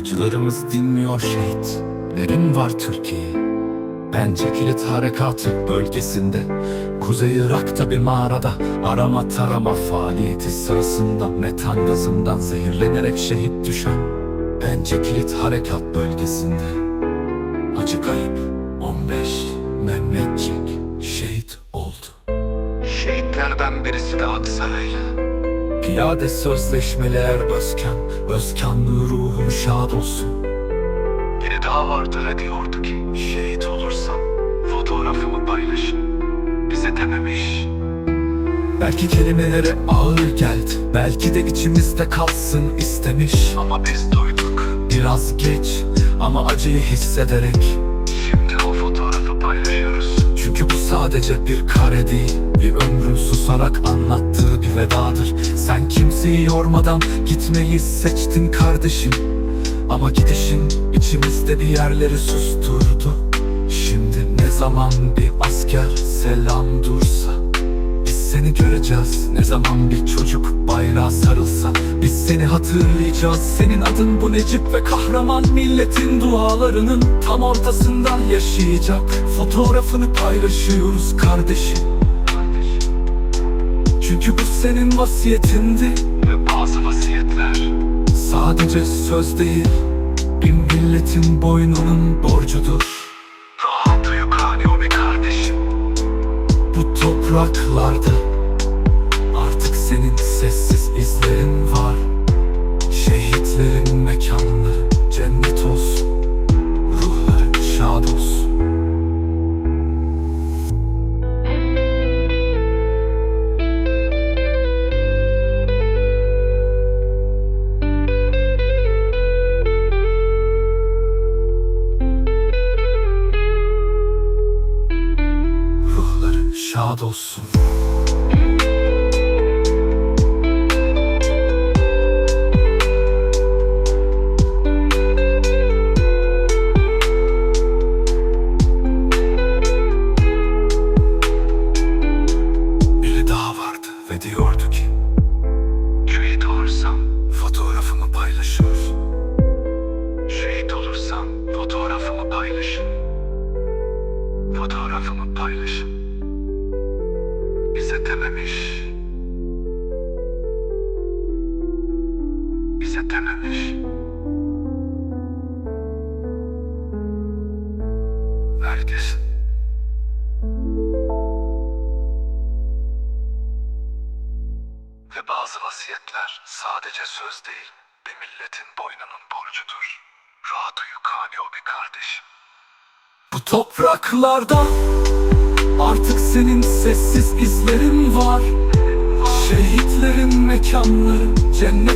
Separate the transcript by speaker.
Speaker 1: Acılarımız dinmiyor şehit Nerin var Türkiye Bence kilit harekatı bölgesinde Kuzey Irak'ta bir mağarada Arama tarama faaliyeti sırasında Metan gazından zehirlenerek şehit düşen Bence kilit harekat bölgesinde. Acı kayıp 15 Mehmetçik şehit oldu. Şehitlerden birisi de Aksaraylı Piyade sözleşmeli er Özkan Özkanlı ruhum şad olsun. Biri daha vardır diyordu ki Şehit olursam. Fotoğrafımı paylaşın Bize dememiş. Belki kelimelere ağır geldi Belki de içimizde kalsın istemiş. Ama biz duyduk Biraz geç ama acıyı hissederek. Şimdi o fotoğrafı paylaşıyoruz. Çünkü bu sadece bir kare değil Bir ömrün susarak bir vedadır. Sen kimseyi yormadan gitmeyi seçtin kardeşim. Ama gidişin içimizde bir yerleri susturdu. Şimdi ne zaman bir asker selam dursa biz seni göreceğiz. Ne zaman bir çocuk bayrağa sarılsa Biz seni hatırlayacağız. Senin adın bu Necip ve kahraman Milletin dualarının tam ortasından yaşayacak. Fotoğrafını paylaşıyoruz kardeşim Çünkü bu senin vasiyetindi. Ve bazı vasiyetler. Sadece söz değil Bir milletin boynunun borcudur. Rahat uyu Kanyomi kardeşim. Bu topraklarda Artık senin sessiz izlerin var şad olsun. Biri daha vardı ve diyordu ki Şehit olursam fotoğrafımı paylaşır. Şehit olursam fotoğrafımı paylaşın Fotoğrafımı paylaşın Dememiş Bize dememiş Herkes Ve bazı vasiyetler sadece söz değil, bir milletin boynunun borcudur. Rahat uyu Kanyobi kardeşim. Bu topraklarda artık senin sessiz izlerin var. Şehitlerin mekanları cennet